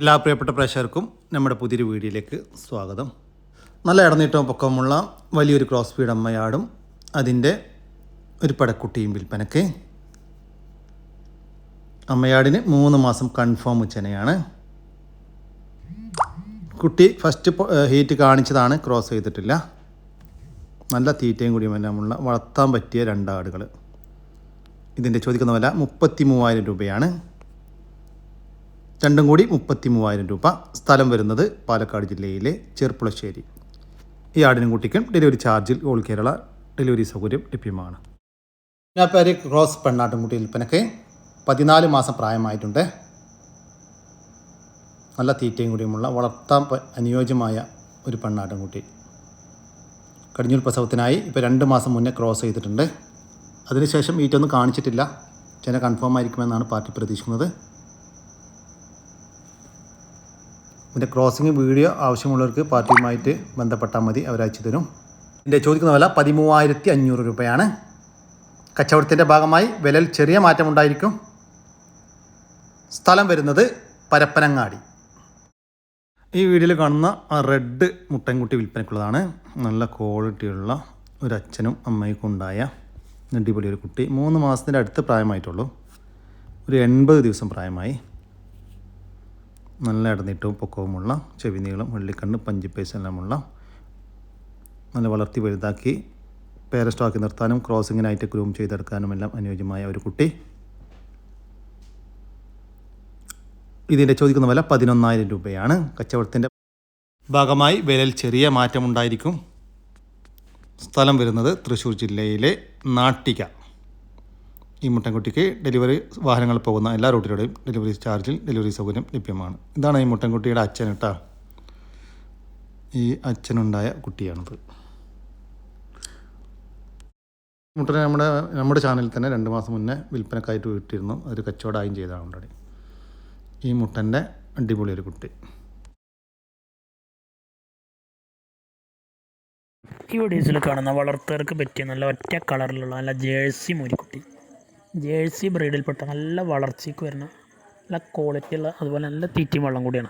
എല്ലാ പ്രിയപ്പെട്ട പ്രേക്ഷകർക്കും നമ്മുടെ പുതിയൊരു വീഡിയോയിലേക്ക് സ്വാഗതം. നല്ല ഇടനീട്ടവും പൊക്കമുള്ള വലിയൊരു ക്രോസ് ഫീഡ് അമ്മയാടും അതിന്റെ ഒരു പടക്കുട്ടിയും വിൽപ്പനക്ക് അമ്മയാടിന് മൂന്ന് മാസം കൺഫേം ഉച്ചനയാണ്. കുട്ടി ഫസ്റ്റ് ഹീറ്റ് കാണിച്ചതാണ് ക്രോസ് ചെയ്തിട്ടില്ല. നല്ല തീറ്റയും കൂടിയും എല്ലാമുള്ള വളർത്താൻ പറ്റിയ രണ്ടാടുകൾ ഇതിന്റെ ചോദിക്കുന്ന വില മുപ്പത്തി മൂവായിരം രൂപയാണ്. രണ്ടും കൂടി മുപ്പത്തി മൂവായിരം രൂപ സ്ഥലം വരുന്നത് പാലക്കാട് ജില്ലയിലെ ചെർപ്പുളശ്ശേരി. ഈ ആടിനും കുട്ടിക്കും ഡെലിവറി ചാർജിൽ ഓൾ കേരള ഡെലിവറി സൗകര്യം ലഭ്യമാണ്. ഞാൻ പേര് ക്രോസ് പെണ്ണാട്ടുംകുട്ടി വിൽപ്പനക്ക് പതിനാല് മാസം പ്രായമായിട്ടുണ്ട്. നല്ല തീറ്റയും കൂടിയുമുള്ള വളർത്താൻ അനുയോജ്യമായ ഒരു പെണ്ണാട്ടുംകുട്ടി. കടിഞ്ഞൂർ പ്രസവത്തിനായി ഇപ്പോൾ രണ്ട് മാസം മുന്നേ ക്രോസ് ചെയ്തിട്ടുണ്ട്. അതിനുശേഷം ഈറ്റൊന്നും കാണിച്ചിട്ടില്ല. ചില കൺഫേം ആയിരിക്കുമെന്നാണ് പാർട്ടി പ്രതീക്ഷിക്കുന്നത്. ഇതിന്റെ ക്രോസിംഗ് വീഡിയോ ആവശ്യമുള്ളവർക്ക് പാർട്ടിയുമായിട്ട് ബന്ധപ്പെട്ടാൽ മതി അവരയച്ചു തരും. ഇതിന്റെ ചോദിക്കുന്ന വില പതിമൂവായിരത്തി അഞ്ഞൂറ് രൂപയാണ്. കച്ചവടത്തിന്റെ ഭാഗമായി വിലയിൽ ചെറിയ മാറ്റമുണ്ടായിരിക്കും സ്ഥലം വരുന്നത് പരപ്പനങ്ങാടി. ഈ വീഡിയോയിൽ കാണുന്ന റെഡ് മുട്ടൻകുട്ടി വിൽപ്പനയ്ക്കുള്ളതാണ്. നല്ല ക്വാളിറ്റിയുള്ള ഒരു അച്ഛനും അമ്മയ്ക്കും ഉണ്ടായ അടിപൊളി ഒരു കുട്ടി. മൂന്ന് മാസത്തിന്റെ അടുത്ത് പ്രായമായിട്ടുള്ളൂ. ഒരു എൺപത് ദിവസം പ്രായമായി. നല്ല ഇടനീട്ടവും പൊക്കവുമുള്ള ചെവി നീളം വെള്ളിക്കണ്ണ് പഞ്ചിപ്പേസ് എല്ലാമുള്ള നല്ല വളർത്തി വലുതാക്കി പേരസ്റ്റാക്കി നിർത്താനും ക്രോസിങ്ങിനായിട്ട് ഗ്രൂം ചെയ്തെടുക്കാനും എല്ലാം അനുയോജ്യമായ ഒരു കുട്ടി. ഇതിന്റെ ചോദിക്കുന്ന വില പതിനൊന്നായിരം രൂപയാണ്. കച്ചവടത്തിന്റെ ഭാഗമായി വിലയിൽ ചെറിയ മാറ്റമുണ്ടായിരിക്കും. സ്ഥലം വരുന്നത് തൃശ്ശൂർ ജില്ലയിലെ നാട്ടിക. ഈ മുട്ടൻകുട്ടിക്ക് ഡെലിവറി വാഹനങ്ങൾ പോകുന്ന എല്ലാ റൂട്ടിലൂടെയും ഡെലിവറി ചാർജിൽ ഡെലിവറി സൗകര്യം ലഭ്യമാണ്. ഇതാണ് ഈ മുട്ടൻകുട്ടിയുടെ അച്ഛൻ കേട്ടോ. ഈ അച്ഛനുണ്ടായ കുട്ടിയാണത്. മുട്ടനെ നമ്മുടെ നമ്മുടെ ചാനലിൽ തന്നെ രണ്ട് മാസം മുന്നേ വിൽപ്പനക്കായിട്ട് വിട്ടിരുന്നു. അതൊരു കച്ചവടമായും ചെയ്തതാണ് ഈ മുട്ടന്റെ അടിപൊളി ഒരു കുട്ടി. ഈ വീഡിയോസിൽ കാണുന്ന വളർത്തുകാർക്ക് പറ്റിയ നല്ല ഒറ്റ കളറിലുള്ള നല്ല ജേഴ്സി മൂരിക്കുട്ടി ജേഴ്സി ബ്രീഡിൽപ്പെട്ട നല്ല വളർച്ചയ്ക്ക് വരുന്ന നല്ല ക്വാളിറ്റി ഉള്ള അതുപോലെ നല്ല തീറ്റയും വെള്ളം കൂടിയാണ്.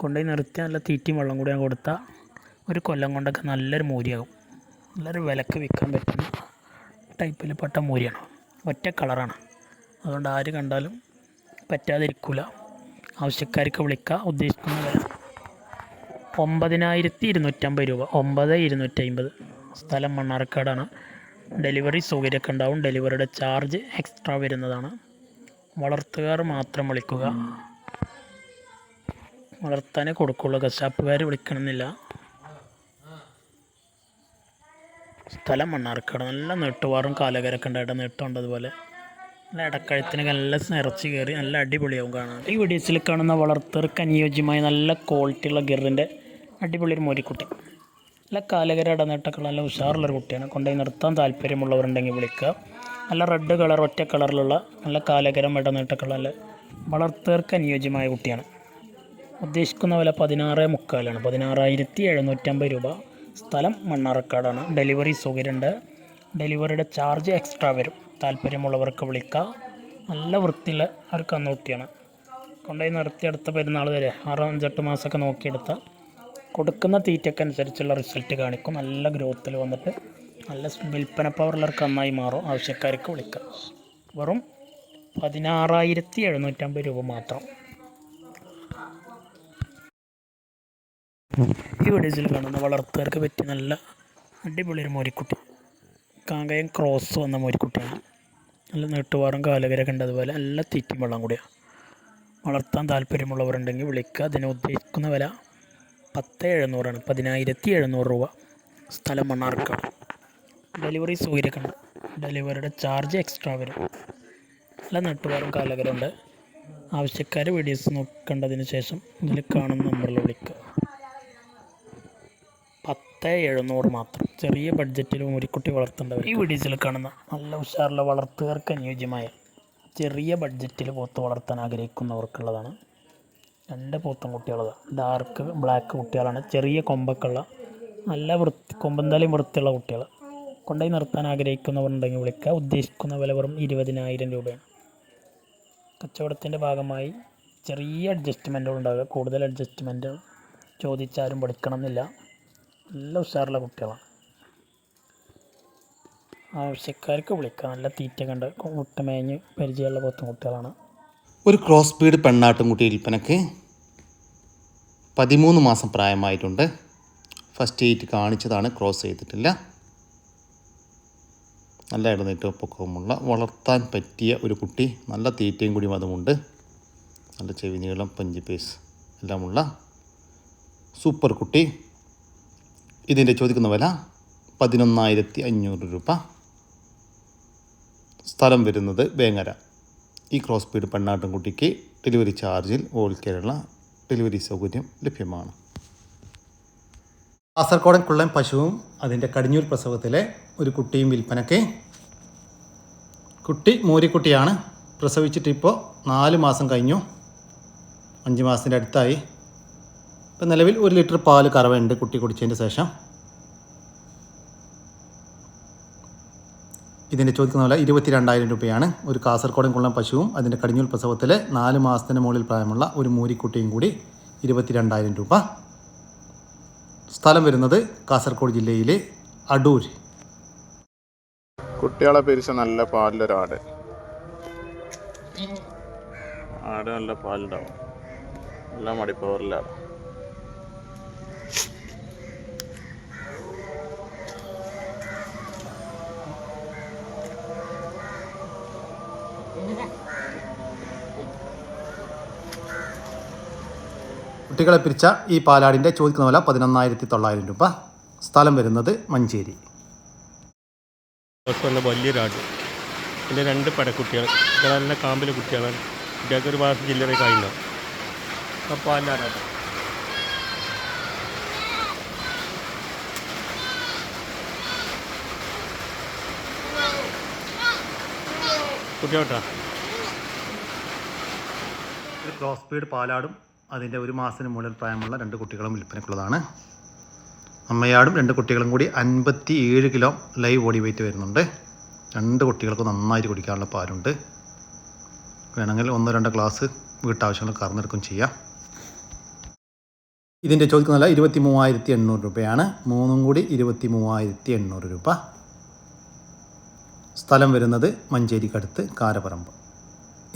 കൊണ്ടുപോയി നിർത്തി നല്ല തീറ്റയും വെള്ളം കൂടിയാണ് കൊടുത്താൽ ഒരു കൊല്ലം കൊണ്ടൊക്കെ നല്ലൊരു മൂരിയാകും. നല്ലൊരു വിലക്ക് വിൽക്കാൻ പറ്റുന്ന ടൈപ്പിൽ പെട്ട മൂരിയാണ്. ഒറ്റ കളറാണ്. അതുകൊണ്ട് ആര് കണ്ടാലും പറ്റാതിരിക്കില്ല ആവശ്യക്കാർക്ക് വിളിക്കുക ഉദ്ദേശിക്കുന്ന വില ഒമ്പതിനായിരത്തി ഇരുന്നൂറ്റമ്പത് രൂപ. ഒമ്പത് ഇരുന്നൂറ്റമ്പത്. സ്ഥലം മണ്ണാർക്കാടാണ്. ഡെലിവറി സൗകര്യമൊക്കെ ഉണ്ടാവും. ഡെലിവറിയുടെ ചാർജ് എക്സ്ട്രാ വരുന്നതാണ്. വളർത്തുകാർ മാത്രം വിളിക്കുക. വളർത്താനേ കൊടുക്കുള്ളൂ. കശാപ്പുകാർ വിളിക്കണമെന്നില്ല. സ്ഥലം മണ്ണാർക്കാട്. നല്ല നെട്ടുവാറും കാലകരൊക്കെ ഉണ്ടായിട്ട് നെട്ടുണ്ട് അതുപോലെ. നല്ല ഇടക്കഴുത്തിന് നല്ല നിറച്ച് കയറി നല്ല അടിപൊളിയാവും കാണാൻ. ഈ വീഡിയോസിൽ കാണുന്ന വളർത്തർക്ക് അനുയോജ്യമായ നല്ല ക്വാളിറ്റിയുള്ള ഗിറിന്റെ അടിപൊളി ഒരു മോരിക്കുട്ടി. നല്ല കാലകര ഇടനീട്ടൊക്കെ നല്ല ഉഷാറുള്ളൊരു കുട്ടിയാണ്. കൊണ്ടുപോയി നിർത്താൻ താല്പര്യമുള്ളവരുണ്ടെങ്കിൽ വിളിക്കുക. നല്ല റെഡ് കളർ ഒറ്റ കളറിലുള്ള നല്ല കാലകരം ഇടനീട്ടൊക്കെ നല്ല വളർത്തേർക്ക് അനുയോജ്യമായ കുട്ടിയാണ്. ഉദ്ദേശിക്കുന്ന വില പതിനാറ് മുക്കാലാണ്. പതിനാറായിരത്തി എഴുന്നൂറ്റമ്പത് രൂപ. സ്ഥലം മണ്ണാർക്കാടാണ്. ഡെലിവറി സൗകര്യമുണ്ട്. ഡെലിവറിയുടെ ചാർജ് എക്സ്ട്രാ വരും. താല്പര്യമുള്ളവർക്ക് വിളിക്കുക നല്ല വൃത്തിയുള്ള ഒരു കന്നുകുട്ടിയാണ്. കൊണ്ടുപോയി നിർത്തി അടുത്ത പെരുന്നാൾ വരെ ആറോ അഞ്ചെട്ട് മാസമൊക്കെ നോക്കിയെടുത്താൽ കൊടുക്കുന്ന തീറ്റയ്ക്ക് അനുസരിച്ചുള്ള റിസൾട്ട് കാണിക്കും. നല്ല ഗ്രോത്തിൽ വന്നിട്ട് നല്ല വിൽപ്പന പവറുള്ള ഒരു കന്നായി മാറും. ആവശ്യക്കാർക്ക് വിളിക്കാം. വെറും പതിനാറായിരത്തി എഴുന്നൂറ്റമ്പത് രൂപ മാത്രം. ഈ വീഡിയോസിൽ കാണുന്ന വളർത്തുകാർക്ക് പറ്റിയ നല്ല അടിപൊളി ഒരു മോരിക്കുട്ടി. കാങ്കയം ക്രോസ് വന്ന മോരിക്കുട്ടിയാണ്. നല്ല നീട്ടുവാറും കാലകരൊക്കെ ഉണ്ട് അതുപോലെ നല്ല തീറ്റും വെള്ളം കൂടിയാണ് വളർത്താൻ താല്പര്യമുള്ളവരുണ്ടെങ്കിൽ വിളിക്കുക. അതിന് ഉദ്ദേശിക്കുന്ന വില പത്ത് എഴുന്നൂറാണ് പതിനായിരത്തി എഴുന്നൂറ് രൂപ സ്ഥലം മണ്ണാർക്കാട്. ഡെലിവറി സൗകര്യമൊക്കെ ഉണ്ട് ഡെലിവറിയുടെ ചാർജ് എക്സ്ട്രാ വരും. നല്ല നെട്ടുവാറും കാലകരുണ്ട്. ആവശ്യക്കാർ വീഡിയോസ് നോക്കേണ്ടതിന് ശേഷം ഇതിൽ കാണുന്ന നമ്പറിൽ വിളിക്കുക. പത്ത് എഴുന്നൂറ് മാത്രം. ചെറിയ ബഡ്ജറ്റിൽ മുരിക്കുട്ടി വളർത്തേണ്ടവർ ഈ വീഡിയോസിൽ കാണുന്ന നല്ല ഉഷാറുള്ള വളർത്തുകാർക്ക് അനുയോജ്യമായ ചെറിയ ബഡ്ജറ്റിൽ പോത്ത് വളർത്താൻ ആഗ്രഹിക്കുന്നവർക്കുള്ളതാണ്. രണ്ട് പോത്തും കുട്ടികളതാണ് ഡാർക്ക് ബ്ലാക്ക് കുട്ടികളാണ്. ചെറിയ കൊമ്പൊക്കെയുള്ള നല്ല വൃത്തി കൊമ്പന്താലും വൃത്തിയുള്ള കുട്ടികൾ കൊണ്ടുപോയി നിർത്താൻ ആഗ്രഹിക്കുന്നവരുണ്ടെങ്കിൽ വിളിക്കുക. ഉദ്ദേശിക്കുന്ന വില വെറും ഇരുപതിനായിരം രൂപയാണ്. കച്ചവടത്തിന്റെ ഭാഗമായി ചെറിയ അഡ്ജസ്റ്റ്മെന്റുകൾ ഉണ്ടാവുക. കൂടുതൽ അഡ്ജസ്റ്റ്മെന്റ് ചോദിച്ചാലും പഠിക്കണം എന്നില്ല നല്ല ഉഷാറുള്ള കുട്ടികളാണ്. ആവശ്യക്കാർക്ക് വിളിക്കുക. നല്ല തീറ്റ കണ്ട് മുട്ടമേഞ്ഞ് പരിചയമുള്ള പോത്തും കുട്ടികളാണ്. ഒരു ക്രോസ് ബീഡ് പെണ്ണാട്ടുംകുട്ടി വിൽപ്പനക്ക് പതിമൂന്ന് മാസം പ്രായമായിട്ടുണ്ട്. ഫസ്റ്റ് എയ്റ്റ് കാണിച്ചതാണ് ക്രോസ് ചെയ്തിട്ടില്ല. നല്ല ഇടനീറ്റവും പൊക്കവുമുള്ള വളർത്താൻ പറ്റിയ ഒരു കുട്ടി നല്ല തീറ്റയും കൂടി അതുമുണ്ട്. നല്ല ചെവി നീളം പഞ്ചി പേസ് എല്ലാമുള്ള സൂപ്പർ കുട്ടി. ഇതിന്റെ ചോദിക്കുന്ന വില പതിനൊന്നായിരത്തി അഞ്ഞൂറ് രൂപ. സ്ഥലം വരുന്നത് വേങ്ങര. ഈ ക്രോസ് ബീഡ് പെണ്ണാട്ടുംകുട്ടിക്ക് ഡെലിവറി ചാർജിൽ ഓൾ കേരള ഡെലിവറി സൗകര്യം ലഭ്യമാണ്. കാസർഗോഡൻ കുള്ളൻ പശുവും അതിന്റെ കടിഞ്ഞൂർ പ്രസവത്തിലെ ഒരു കുട്ടിയും വിൽപ്പനയ്ക്ക് കുട്ടി മൂരിക്കുട്ടിയാണ്. പ്രസവിച്ചിട്ടിപ്പോൾ നാല് മാസം കഴിഞ്ഞു. അഞ്ച് മാസത്തിന്റെ അടുത്തായി. ഇപ്പം നിലവിൽ ഒരു ലിറ്റർ പാൽ കറവുണ്ട് കുട്ടി കുടിച്ചതിന് ശേഷം. ഇതിന്റെ ചോദിക്കുന്ന വില ഇരുപത്തി രണ്ടായിരം രൂപയാണ്. ഒരു കാസർഗോഡൻ കുള്ളം പശുവും അതിന്റെ കടിഞ്ഞൂൽ പ്രസവത്തിൽ നാല് മാസത്തിന് മുകളിൽ പ്രായമുള്ള ഒരു മൂരിക്കുട്ടിയും കൂടി ഇരുപത്തി രണ്ടായിരം രൂപ. സ്ഥലം വരുന്നത് കാസർഗോഡ് ജില്ലയിലെ അടൂർ. കുട്ടികളെ പിരിച്ച നല്ല പാലിലൊരാട്. ആട് നല്ല പാലുണ്ടാവും. എല്ലാം മടിപ്പവറിലാണ്. കുട്ടികളെ പിരിച്ച ഈ പാലാടിന്റെ ചോദിക്കുന്ന വില പതിനൊന്നായിരത്തി തൊള്ളായിരം രൂപ. സ്ഥലം വരുന്നത് മഞ്ചേരി. വലിയൊരാട് പിന്നെ രണ്ട് പടക്കുട്ടികൾ നല്ല കാമ്പിലെ കുട്ടികളാണ് കുട്ടികൾക്ക് ഒരു മാസം ചില്ലറ അപ്പോൾ അല്ലാതെ കുട്ടിയോട്ടാ ഒരു ക്രോസ് സ്പീഡ് പാലാടും. അതിന്റെ ഒരു മാസത്തിന് മുകളിൽ പ്രായമുള്ള രണ്ട് കുട്ടികളും വിൽപ്പനയ്ക്കുള്ളതാണ്. അമ്മയാടും രണ്ട് കുട്ടികളും കൂടി അൻപത്തി ഏഴ് കിലോ ലൈവ് ബോഡി വെയിറ്റ് വരുന്നുണ്ട്. രണ്ട് കുട്ടികൾക്ക് നന്നായിട്ട് കുടിക്കാനുള്ള പാലുണ്ട്. വേണമെങ്കിൽ ഒന്നോ രണ്ടോ ഗ്ലാസ് വീട്ടാവശ്യങ്ങൾ കറന്നെടുക്കും ചെയ്യാം. ഇതിന്റെ ചോദിക്കുന്നതല്ല ഇരുപത്തി മൂവായിരത്തി എണ്ണൂറ് രൂപയാണ്. മൂന്നും കൂടി ഇരുപത്തി മൂവായിരത്തി എണ്ണൂറ് രൂപ. സ്ഥലം വരുന്നത് മഞ്ചേരിക്കടുത്ത് കാരപറമ്പ്.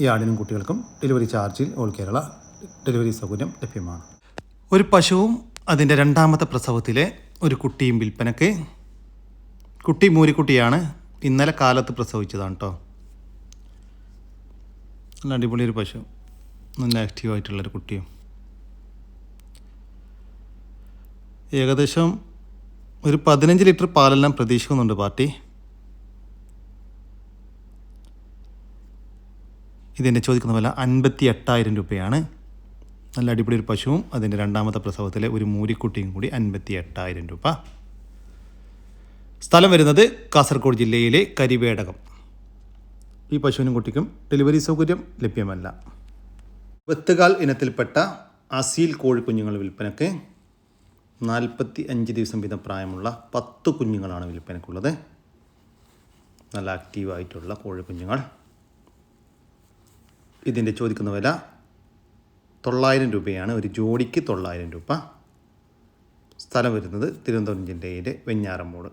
ഈ ആടിനും കുട്ടികൾക്കും ഡെലിവറി ചാർജിൽ ഓൾ കേരള. ഡെലിവറി സൗകര്യം ലഭ്യമാണ്. ഒരു പശുവും അതിന്റെ രണ്ടാമത്തെ പ്രസവത്തിലെ ഒരു കുട്ടിയും വിൽപ്പനക്ക്. കുട്ടി മൂരിക്കുട്ടിയാണ്. ഇന്നലെ കാലത്ത് പ്രസവിച്ചതാണ് കേട്ടോ നല്ല അടിപൊളി ഒരു പശു. നല്ല ആക്റ്റീവായിട്ടുള്ളൊരു കുട്ടിയും. ഏകദേശം ഒരു പതിനഞ്ച് ലിറ്റർ പാലെല്ലാം പ്രതീക്ഷിക്കുന്നുണ്ട് പാർട്ടി. ഇതിന്റെ ചോദിക്കുന്ന വില അൻപത്തി എട്ടായിരം രൂപയാണ്. നല്ല അടിപൊളി ഒരു പശുവും അതിന്റെ രണ്ടാമത്തെ പ്രസവത്തിലെ ഒരു മൂരിക്കുട്ടിയും കൂടി അൻപത്തി എട്ടായിരം രൂപ. സ്ഥലം വരുന്നത് കാസർഗോഡ് ജില്ലയിലെ കരിവേടകം. ഈ പശുവിനും കുട്ടിക്കും ഡെലിവറി സൗകര്യം ലഭ്യമല്ല. വെത്തുകാൽ ഇനത്തിൽപ്പെട്ട അസീൽ കോഴിക്കുഞ്ഞുങ്ങൾ വിൽപ്പനക്ക് നാൽപ്പത്തി അഞ്ച് ദിവസം വീതം പ്രായമുള്ള പത്ത് കുഞ്ഞുങ്ങളാണ് വിൽപ്പനക്കുള്ളത്. നല്ല ആക്റ്റീവായിട്ടുള്ള കോഴിക്കുഞ്ഞുങ്ങൾ. ഇതിന്റെ ചോദിക്കുന്ന വില തൊള്ളായിരം രൂപയാണ് ഒരു ജോഡിക്ക് തൊള്ളായിരം രൂപ സ്ഥലം വരുന്നത് തിരുവനന്തപുരം ജില്ലയിലെ വെഞ്ഞാറമ്മൂട്.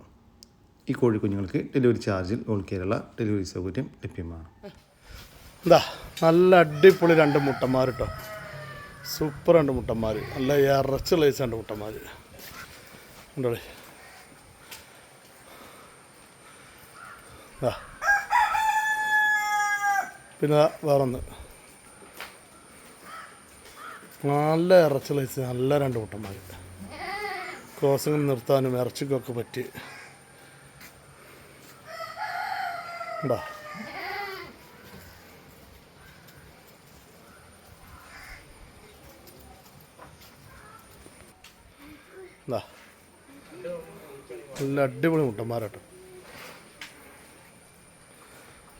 ഈ കോഴിക്കുഞ്ഞുങ്ങൾക്ക് ഡെലിവറി ചാർജിൽ ഓൾ കേരള ഡെലിവറി സൗകര്യം ലഭ്യമാണ്. എന്താ നല്ല അടിപൊളി രണ്ട് മുട്ടന്മാർ കേട്ടോ സൂപ്പർ രണ്ട് മുട്ടന്മാർ നല്ല ഇറച്ച് ലൈസ് രണ്ട് മുട്ടന്മാർ ഉണ്ടോ പിന്നെ വേറൊന്ന്. നല്ല ഇറച്ചി ലൈസ് നല്ല രണ്ട് കൂട്ടന്മാർ ക്രോസിങ് നിർത്താനും ഇറച്ചിക്കൊക്കെ പറ്റി. ഉണ്ടോ? എന്താ നല്ല അടിപൊളി മുട്ടന്മാരാട്ടോ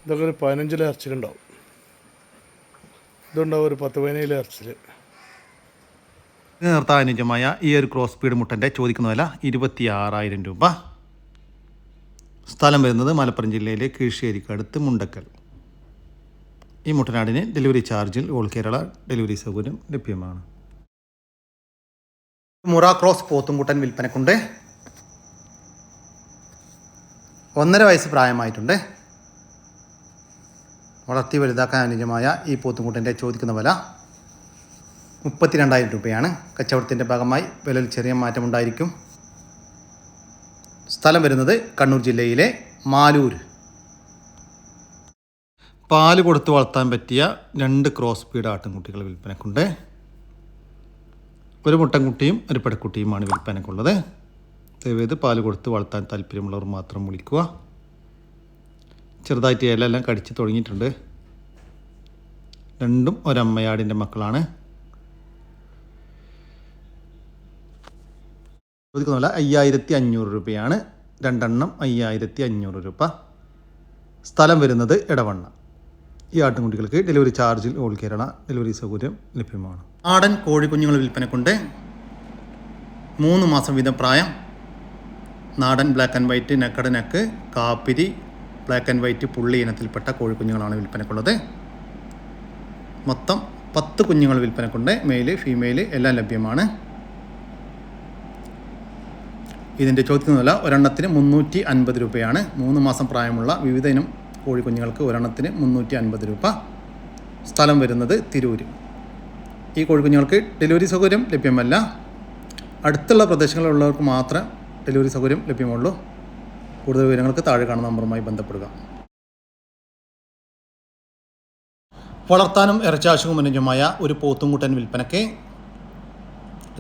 ഇതൊക്കെ ഒരു പതിനഞ്ചിലെ ഇറച്ചിലുണ്ടാവും ഇതുണ്ടാവും ഒരു പത്ത് പതിനേഴിലെ ഇറച്ചിൽ നിർത്താൻ അനുയോജ്യമായ ഈ ഒരു ക്രോസ് സ്പീഡ് മുട്ടന്റെ ചോദിക്കുന്ന വില ഇരുപത്തി ആറായിരം രൂപ. സ്ഥലം വരുന്നത് മലപ്പുറം ജില്ലയിലെ കീഴ്ശ്ശേരിക്കടുത്ത് മുണ്ടക്കൽ. ഈ മുട്ടനാടിന് ഡെലിവറി ചാർജിൽ ഓൾ കേരള ഡെലിവറി സൗകര്യം ലഭ്യമാണ്. മുറ ക്രോസ് പോത്തുംകുട്ടൻ വിൽപ്പനക്കുണ്ട്. ഒന്നര വയസ്സ് പ്രായമായിട്ടുണ്ട്. വളർത്തി വലുതാക്കാൻ അനുയോജ്യമായ ഈ പോത്തുംകുട്ടന്റെ ചോദിക്കുന്ന വില മുപ്പത്തിരണ്ടായിരം രൂപയാണ്. കച്ചവടത്തിന്റെ ഭാഗമായി വിലയിൽ ചെറിയ മാറ്റമുണ്ടായിരിക്കും. സ്ഥലം വരുന്നത് കണ്ണൂർ ജില്ലയിലെ മാലൂർ. പാൽ കൊടുത്ത് വളർത്താൻ പറ്റിയ രണ്ട് ക്രോസ് ബീഡ് ആട്ടിൻകുട്ടികൾ വിൽപ്പനക്കുണ്ട്. ഒരു മുട്ടൻകുട്ടിയും ഒരു പെടക്കുട്ടിയുമാണ് വിൽപ്പനക്കുള്ളത്. ദയവേത് പാൽ കൊടുത്ത് വളർത്താൻ താല്പര്യമുള്ളവർ മാത്രം വിളിക്കുക. ചെറുതായിട്ട് ഇലയെല്ലാം കടിച്ച് തുടങ്ങിയിട്ടുണ്ട്. രണ്ടും ഒരമ്മയാടിന്റെ മക്കളാണ്. ചോദിക്കുന്ന അയ്യായിരത്തി അഞ്ഞൂറ് രൂപയാണ്. രണ്ടെണ്ണം അയ്യായിരത്തി അഞ്ഞൂറ് രൂപ. സ്ഥലം വരുന്നത് ഇടവണ്ണ ഈ ആട്ടിൻകുട്ടികൾക്ക് ഡെലിവറി ചാർജിൽ ഓൾ കേരള ഡെലിവറി സൗകര്യം ലഭ്യമാണ്. ആടൻ കോഴിക്കുഞ്ഞുങ്ങൾ വിൽപ്പനക്കുണ്ട് മൂന്ന് മാസം വീതം പ്രായം. നാടൻ ബ്ലാക്ക് ആൻഡ് വൈറ്റ് നെക്കട നെക്ക് കാപ്പിരി ബ്ലാക്ക് ആൻഡ് വൈറ്റ് പുള്ളി ഇനത്തിൽപ്പെട്ട കോഴിക്കുഞ്ഞുങ്ങളാണ് വിൽപ്പനക്കുള്ളത്. മൊത്തം പത്ത് കുഞ്ഞുങ്ങൾ വിൽപ്പനക്കുണ്ട് മെയിൽ ഫീമെയിൽ എല്ലാം ലഭ്യമാണ്. ഇതിന്റെ ചോദ്യത്തിന് വില ഒരെണ്ണത്തിന് മുന്നൂറ്റി അൻപത് രൂപയാണ്. മൂന്ന് മാസം പ്രായമുള്ള വിവിധ ഇനം കോഴിക്കുഞ്ഞുങ്ങൾക്ക് ഒരെണ്ണത്തിന് മുന്നൂറ്റി അൻപത് രൂപ സ്ഥലം വരുന്നത് തിരൂര്. ഈ കോഴിക്കുഞ്ഞുങ്ങൾക്ക് ഡെലിവറി സൗകര്യം ലഭ്യമല്ല. അടുത്തുള്ള പ്രദേശങ്ങളിലുള്ളവർക്ക് മാത്രം ഡെലിവറി സൗകര്യം ലഭ്യമുള്ളൂ. കൂടുതൽ വിവരങ്ങൾക്ക് താഴെ കാണുന്ന നമ്പറുമായി ബന്ധപ്പെടുക. വളർത്താനും ഇറച്ചാശുവും അനുജമായ ഒരു പോത്തുംകുട്ടൻ വിൽപ്പനയ്ക്ക്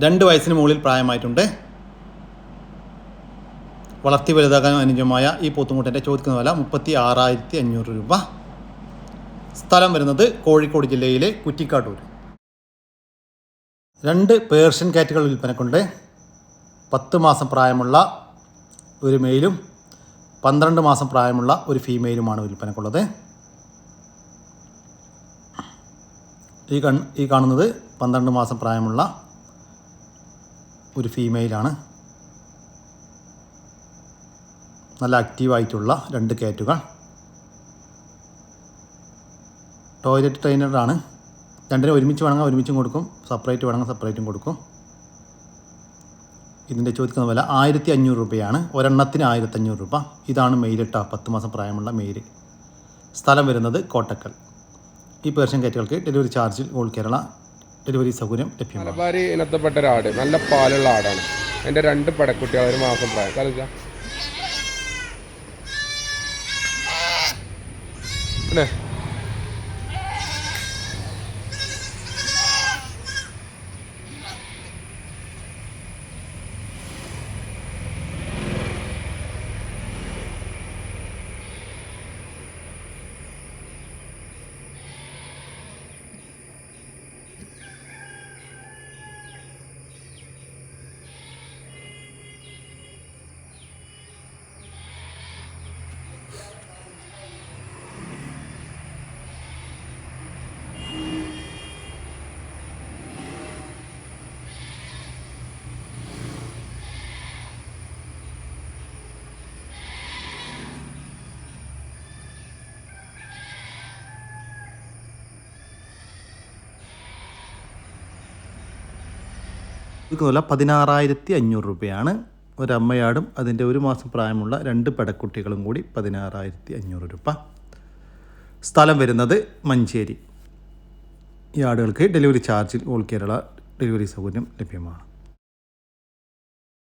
രണ്ട് വയസ്സിന് മുകളിൽ പ്രായമായിട്ടുണ്ട്. വളർത്തി വലുതാക്കാൻ അനുയോജ്യമായ ഈ പൂത്തുമുട്ടന്റെ ചോദിക്കുന്ന വില മുപ്പത്തി ആറായിരത്തി അഞ്ഞൂറ് രൂപ. സ്ഥലം വരുന്നത് കോഴിക്കോട് ജില്ലയിലെ കുറ്റിക്കാട്ടൂർ രണ്ട് പേർഷ്യൻ കാറ്റുകൾ വിൽപ്പനക്കുണ്ട്. പത്ത് മാസം പ്രായമുള്ള ഒരു മെയിലും പന്ത്രണ്ട് മാസം പ്രായമുള്ള ഒരു ഫീമെയിലുമാണ് വിൽപ്പനക്കുള്ളത്. ഈ കൺ ഈ കാണുന്നത് പന്ത്രണ്ട് മാസം പ്രായമുള്ള ഒരു ഫീമെയിലാണ്. നല്ല ആക്റ്റീവായിട്ടുള്ള രണ്ട് കാറ്റുകൾ ടോയ്ലറ്റ് ട്രെയിനറാണ് രണ്ടിനെ ഒരുമിച്ച് വേണമെങ്കിൽ ഒരുമിച്ചും കൊടുക്കും. സെപ്പറേറ്റ് വേണമെങ്കിൽ സെപ്പറേറ്റും കൊടുക്കും. ഇതിന്റെ ചോദിക്കുന്ന വില ആയിരത്തി അഞ്ഞൂറ് രൂപയാണ്. ഒരെണ്ണത്തിന് ആയിരത്തി അഞ്ഞൂറ് രൂപ. ഇതാണ് മെയിലിട്ട പത്ത് മാസം പ്രായമുള്ള മെയിൽ സ്ഥലം വരുന്നത് കോട്ടക്കൽ. ഈ പേർഷ്യൻ കയറ്റുകൾക്ക് ഡെലിവറി ചാർജിൽ ഓൾ കേരള ഡെലിവറി സൗകര്യം ലഭ്യമാണ്. മലബാരി ഇനത്തിൽപ്പെട്ട ഒരു ആട്. നല്ല പാലുള്ള ആടാണ്. എന്റെ രണ്ട് പടക്കുട്ടികൾ ഒരു മാസം പ്രായം. കളിച്ച പിന്നെ വില പതിനാറായിരത്തി അഞ്ഞൂറ് രൂപയാണ്. ഒരമ്മയാടും അതിന്റെ ഒരു മാസം പ്രായമുള്ള രണ്ട് പെടക്കുട്ടികളും കൂടി പതിനാറായിരത്തി അഞ്ഞൂറ് രൂപ. സ്ഥലം വരുന്നത് മഞ്ചേരി. ഈ ആടുകൾക്ക് ഡെലിവറി ചാർജിൽ ഓൾ കേരള ഡെലിവറി സൗകര്യം ലഭ്യമാണ്.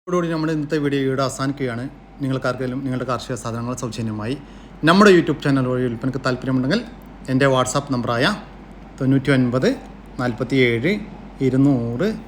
ഇതോടുകൂടി നമ്മുടെ ഇന്നത്തെ വീഡിയോ ഇവിടെ അവസാനിക്കുകയാണ് നിങ്ങൾക്കാർക്കെങ്കിലും നിങ്ങളുടെ കാർഷിക സാധനങ്ങൾ സൗജന്യമായി നമ്മുടെ യൂട്യൂബ് ചാനൽ വഴി വിൽപ്പനക്ക് താല്പര്യമുണ്ടെങ്കിൽ എന്റെ വാട്സാപ്പ് നമ്പറായ തൊണ്ണൂറ്റി ഒൻപത് നാൽപ്പത്തി ഏഴ് ഇരുന്നൂറ്